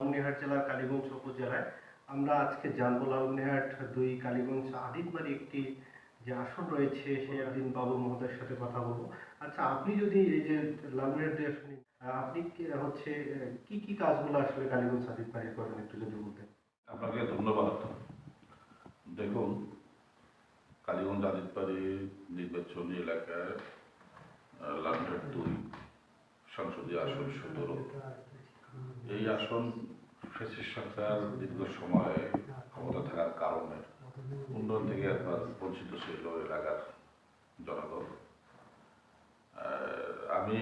লালমনিরহাট জেলার কালীগঞ্জ উপজেলায়। আমরা আজকে জানব লালমনিরহাট দুই কালীগঞ্জ আদিতবাড়ি একটি যে আসন রয়েছে সেই একদিন বাবু মহোদয়ের সাথে কথা বলব। আচ্ছা আপনি যদি এই যে লালমনিরহাট দুই আসনে, আপনি হচ্ছে, কি কি কাজগুলো আসলে কালীগঞ্জ আদিতবাড়ি করেন একটু যদি বলতেন। আপনাকে ধন্যবাদ। দেখুন, কালীগঞ্জ আদিতবাড়ি নির্বাচনী এলাকায় লালমনিরহাট দুই সংসদীয় আসন সতেরো। এই আসন ফেসিস দীর্ঘ সময় ক্ষমতা থাকার কারণে উন্নয়ন থেকে একবার বঞ্চিত ছিল এলাকার জনগণ। আমি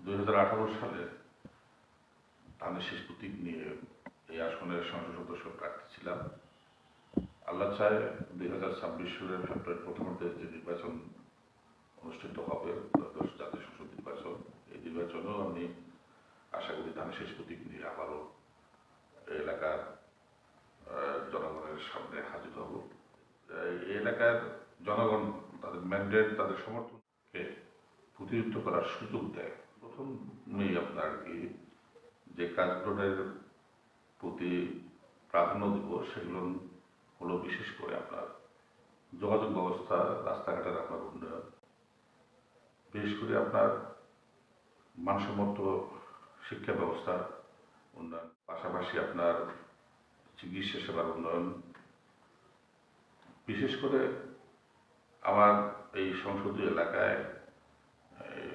দুই সালে ধানের শেষ প্রতীক নিয়ে এই আসনের সংসদ সদস্য প্রার্থী ছিলাম। আল্লাহ চায় দুই হাজার ছাব্বিশ সালের ফেব্রুয়ারি প্রথমার্ধে যে নির্বাচন অনুষ্ঠিত হবে জাতীয় সংসদ নির্বাচন, এই নির্বাচনেও আমি আশা করি ধানের শেষ প্রতীক নিয়ে আবারও এলাকার জনগণের সামনে হাজির হব। এলাকার জনগণ তাদের ম্যান্ডেট তাদের সমর্থনকে প্রতিনিধিত্ব করার সুযোগ দেয়। প্রথমেই আপনার কি যে কাজগুলোর প্রতি প্রাধান্য দেব, সেগুলো হলো বিশেষ করে আপনার যোগাযোগ ব্যবস্থা, রাস্তাঘাটের আপনার উন্নয়ন। বিশেষ করে আপনার মানসম্মত শিক্ষা ব্যবস্থার উন্নয়ন, পাশাপাশি আপনার চিকিৎসা সেবার উন্নয়ন। বিশেষ করে আমার এই সংসদীয় এলাকায়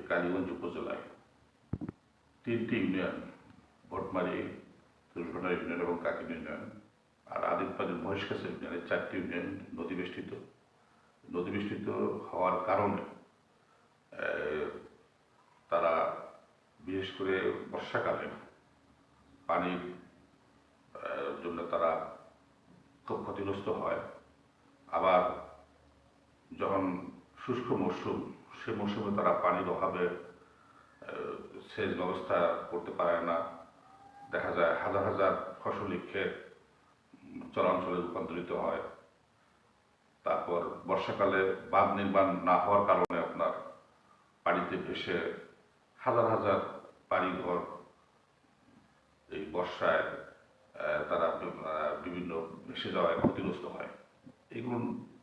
কালীগঞ্জ উপজেলায় তিনটি ইউনিয়ন ভোটমারি দুর্ঘটনা ইউনিয়ন এবং কাকিন ইউনিয়ন, আর আদিতবাড়ির মহেশকাছা ইউনিয়নের চারটি ইউনিয়ন নদীবেষ্টিত। নদীবেষ্টিত হওয়ার কারণে তারা বিশেষ করে বর্ষাকালে পানির জন্য তারা খুব ক্ষতিগ্রস্ত হয়। আবার যখন শুষ্ক মরশুম সে মরশুমে তারা পানির অভাবে সেচ ব্যবস্থা করতে পারে না। দেখা যায় হাজার হাজার ফসলি ক্ষেত উম, চরাঞ্চলে রূপান্তরিত হয়। তারপর বর্ষাকালে বাঁধ নির্মাণ না হওয়ার কারণে আপনার পানিতে ভেসে হাজার হাজার বাড়িঘর এই বর্ষায় তারা বিভিন্ন ভেসে যাওয়ায় ক্ষতিগ্রস্ত হয়। এগুলো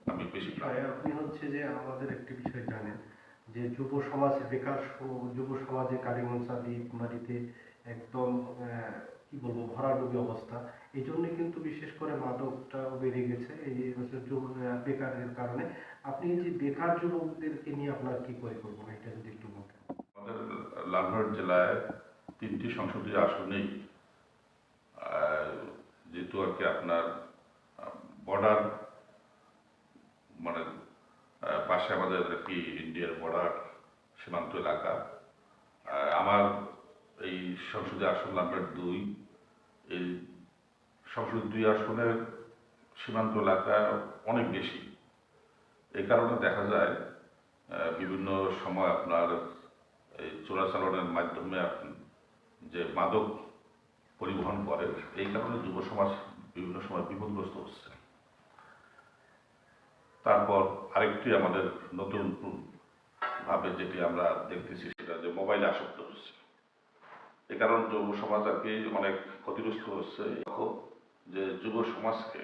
আমি বেশি আপনি হচ্ছে যে আমাদের একটি বিষয় জানেন যে যুব সমাজ বেকার যুব সমাজে কালীগঞ্জ আদিতবাড়িতে একদম আহ, কি বলব ভরাডুবি অবস্থা। এই জন্য কিন্তু বিশেষ করে মাদকটা বেড়ে গেছে এই বেকারের কারণে। আপনি যে বেকার যুবকদেরকে নিয়ে আপনার কি পরিকল্পনা এটা যদি একটু বলতেন। আমাদের লালমোহন জেলায় তিনটি সংসদীয় আসনেই যেহেতু আর কি আপনার বর্ডার মানে পাশে আমাদের আর কি ইন্ডিয়ার বর্ডার সীমান্ত এলাকা। আমার এই সংসদীয় আসন নাম্বার দুই। এই সংসদীয় দুই আসনের সীমান্ত এলাকা অনেক বেশি। এই কারণে দেখা যায় বিভিন্ন সময় আপনার এই চোরাচালানের মাধ্যমে যে মাদক পরিবহন করে, এই কারণে যুব সমাজ বিভিন্ন সময় বিপদগ্রস্ত হচ্ছে। তারপর আরেকটি আমাদের নতুন ভাবে যেটি আমরা দেখতেছি, সেটা যে মোবাইলে আসক্ত হচ্ছে। এ কারণে যুব সমাজ আর কি অনেক ক্ষতিগ্রস্ত হচ্ছে। যে যুব সমাজকে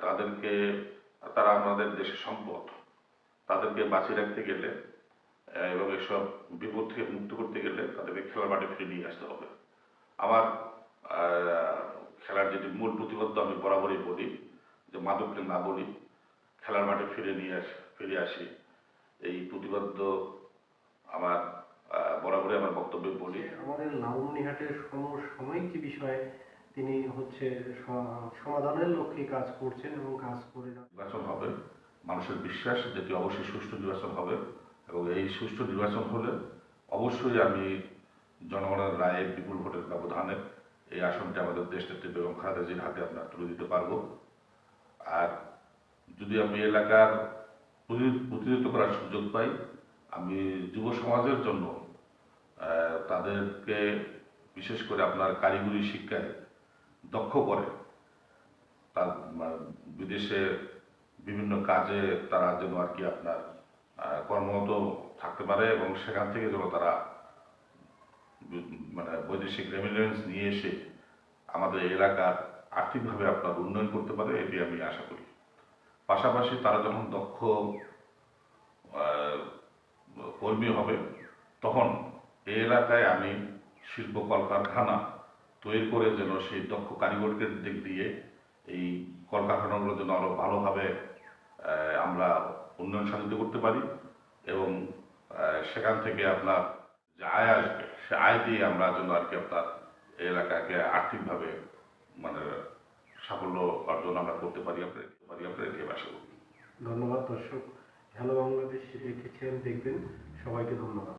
তাদেরকে, তারা আমাদের দেশের সম্পদ, তাদেরকে বাঁচিয়ে রাখতে গেলে এবং এসব বিপদ থেকে মুক্ত করতে গেলে তাদেরকে খেলার মাঠে ফিরে নিয়ে আসতে হবে। আমার খেলার যেটি মূল প্রতিবদ্ধ আমি বরাবরই বলি যে মাদককে না বলি খেলার মাঠে ফিরে নিয়ে আস ফিরে আসি এই প্রতিবদ্ধ আমার বরাবরই আমার বক্তব্যে বলি। আমাদের লালমনিহাটের সমসাময়িক যে বিষয়ে তিনি হচ্ছে সমাধানের লক্ষ্যে কাজ করছেন এবং কাজ করে যাচ্ছেন। নির্বাচন হবে মানুষের বিশ্বাস যেটি অবশ্যই সুষ্ঠু নির্বাচন হবে এবং এই সুষ্ঠু নির্বাচন হলে অবশ্যই আমি জনগণের রায়ে বিপুল ভোটের ব্যবধানে এই আসনটি আমাদের দেশ নেত্রী বেগম খালেদা জির হাতে আপনার তুলে দিতে পারব। আর যদি আমি এলাকার প্রতি- প্রতিনিধিত্ব করার সুযোগ পাই, আমি যুব সমাজের জন্য তাদেরকে বিশেষ করে আপনার কারিগরি শিক্ষায় দক্ষ করে তার বিদেশে বিভিন্ন কাজে তারা যেন আর কি আপনার কর্মরত থাকতে পারে এবং সেখান থেকে যেন তারা মানে বৈদেশিক রেমিটেন্স নিয়ে এসে আমাদের এলাকার আর্থিকভাবে আপনার উন্নয়ন করতে পারে, এটি আমি আশা করি। পাশাপাশি তারা যখন দক্ষ কর্মী হবে, তখন এই এলাকায় আমি শিল্প কলকারখানা তৈরি করে যেন সেই দক্ষ কারিগরকে দিক দিয়ে এই কলকারখানাগুলো যেন আরও ভালোভাবে আমরা উন্নয়ন সাধিত করতে পারি এবং সেখান থেকে আপনার যে আয় আসবে, সে আয় দিয়ে আমরা যেন আর কি আপনার এলাকাকে আর্থিকভাবে মানে সাফল্য অর্জন আমরা করতে পারি, আপনার পারি, আপনার এটি আশা ধন্যবাদ দর্শক। হ্যালো বাংলাদেশ দেখেছেন দেখবেন, সবাইকে ধন্যবাদ।